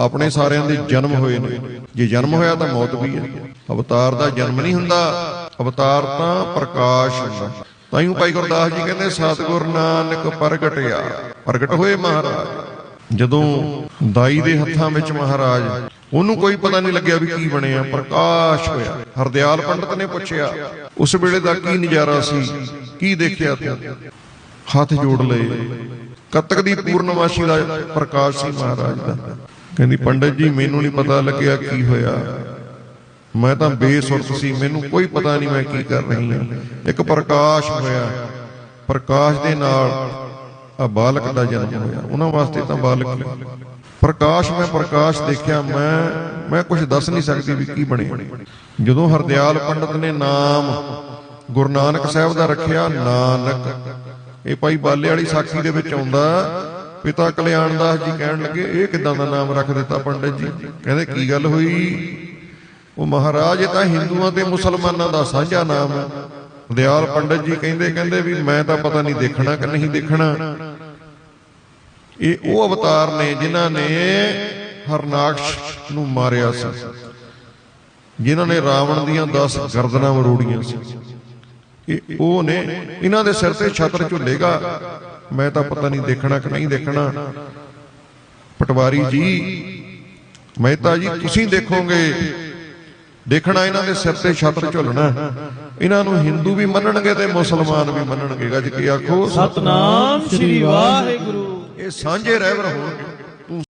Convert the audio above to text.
ਆਪਣੇ ਸਾਰਿਆਂ ਦੇ ਜਨਮ ਹੋਏ ਨੇ। ਜੇ ਜਨਮ ਹੋਇਆ ਤਾਂ ਮੌਤ ਵੀ ਹੈ। ਅਵਤਾਰ ਦਾ ਜਨਮ ਨਹੀਂ ਹੁੰਦਾ। ਅਵਤਾਰ ਤਾਂ ਪ੍ਰਕਾਸ਼ ਹੁੰਦਾ। ਤਾਈਓ ਭਾਈ ਗੁਰਦਾਸ ਜੀ ਕਹਿੰਦੇ, ਸਤਿਗੁਰ ਨਾਨਕ ਪ੍ਰਗਟਿਆ। ਪ੍ਰਗਟ ਹੋਏ ਮਹਾਰਾਜ। ਜਦੋਂ ਦਾਈ ਦੇ ਹੱਥਾਂ ਵਿੱਚ ਮਹਾਰਾਜ, ਉਹਨੂੰ ਕੋਈ ਪਤਾ ਨਹੀਂ ਲੱਗਿਆ ਵੀ ਕੀ ਬਣਿਆ। ਪ੍ਰਕਾਸ਼ ਹੋਇਆ। ਹਰਦਿਆਲ ਪੰਡਤ ਨੇ ਪੁੱਛਿਆ, ਉਸ ਵੇਲੇ ਦਾ ਕੀ ਨਜ਼ਾਰਾ ਸੀ? ਕੀ ਦੇਖਿਆ ਤੂੰ? ਹੱਥ ਜੋੜ ਲਏ। ਕੱਤਕ ਦੀ ਪੂਰਨਮਾਸ਼ੀ ਦਾ ਪ੍ਰਕਾਸ਼ ਸੀ ਮਹਾਰਾਜ ਦਾ। ਕਹਿੰਦੀ, ਪੰਡਤ ਜੀ, ਮੈਨੂੰ ਨਹੀਂ ਪਤਾ ਲੱਗਿਆ ਕੀ ਹੋਇਆ। ਮੈਂ ਤਾਂ ਬੇਸੁਰਤ ਸੀ, ਮੈਨੂੰ ਕੋਈ ਪਤਾ ਨਹੀਂ ਮੈਂ ਕੀ ਕਰ ਰਹੀ ਹਾਂ। ਇੱਕ ਪ੍ਰਕਾਸ਼ ਹੋਇਆ। ਪ੍ਰਕਾਸ਼ ਦੇ ਨਾਲ ਆ ਬਾਲਕ ਦਾ ਜਨਮ ਹੋਇਆ। ਉਹਨਾਂ ਵਾਸਤੇ ਤਾਂ ਬਾਲਕ ਪ੍ਰਕਾਸ਼, ਮੈਂ ਪ੍ਰਕਾਸ਼ ਦੇਖਿਆ, ਮੈਂ ਮੈਂ ਕੁਝ ਦੱਸ ਨਹੀਂ ਸਕਦੀ ਵੀ ਕੀ ਬਣਿਆ ਜਦੋਂ ਹਰਦਿਆਲ ਪੰਡਤ ਨੇ ਨਾਮ ਗੁਰੂ ਨਾਨਕ ਸਾਹਿਬ ਦਾ ਰੱਖਿਆ, ਨਾਨਕ, ਇਹ ਭਾਈ ਬਾਲੇ ਵਾਲੀ ਸਾਖੀ ਦੇ ਵਿੱਚ ਆਉਂਦਾ ਪਿਤਾ ਕਲਿਆਣ ਦਾਸ ਜੀ ਕਹਿਣ ਲੱਗੇ, ਇਹ ਕਿਦਾਂ ਦਾ ਨਾਮ ਰੱਖ ਦਿੱਤਾ ਪੰਡਤ ਜੀ? ਕਹਿੰਦੇ, ਕੀ ਗੱਲ ਹੋਈ? ਉਹ ਮਹਾਰਾਜ, ਇਹ ਤਾਂ ਹਿੰਦੂਆਂ ਤੇ ਮੁਸਲਮਾਨਾਂ ਦਾ ਸਾਂਝਾ ਨਾਮ ਹੈ। ਦਿਆਲ ਪੰਡਤ ਜੀ ਕਹਿੰਦੇ ਕਹਿੰਦੇ ਵੀ ਮੈਂ ਤਾਂ ਪਤਾ ਨਹੀਂ ਦੇਖਣਾ ਕਿ ਨਹੀਂ ਦੇਖਣਾ। ਇਹ ਉਹ ਅਵਤਾਰ ਨੇ ਜਿਨ੍ਹਾਂ ਨੇ ਹਰਨਾਕਸ਼ ਨੂੰ ਮਾਰਿਆ ਸੀ। ਜਿਨ੍ਹਾਂ ਨੇ ਰਾਵਣ ਦੀਆਂ 10 ਗਰਦਨਾਂ ਮਰੋੜੀਆਂ ਸੀ। ਇਹ ਉਹ ਨੇ ਇਹਨਾਂ ਦੇ ਸਿਰ ਤੇ ਛਤਰ ਝੁੱਲੇਗਾ। ਮੈਂ ਤਾਂ ਪਤਾ ਨਹੀਂ ਦੇਖਣਾ ਕਿ ਨਹੀਂ ਦੇਖਣਾ। ਪਟਵਾਰੀ ਜੀ ਮਹਿਤਾ ਜੀ ਤੁਸੀਂ ਦੇਖੋਗੇ। ਦੇਖਣਾ ਇਹਨਾਂ ਦੇ ਸਿਰ ਤੇ ਛਤਰ ਝੁੱਲਣਾ। ਇਹਨਾਂ ਨੂੰ ਹਿੰਦੂ ਵੀ ਮੰਨਣਗੇ ਤੇ ਮੁਸਲਮਾਨ ਵੀ ਮੰਨਣਗੇ। ਗੱਜ ਕੇ ਆਖੋ ਸਤਨਾਮ ਸ੍ਰੀ ਵਾਹਿਗੁਰੂ। ਇਹ ਸਾਂਝੇ ਰਹਿਬਰ ਹੋਣਗੇ।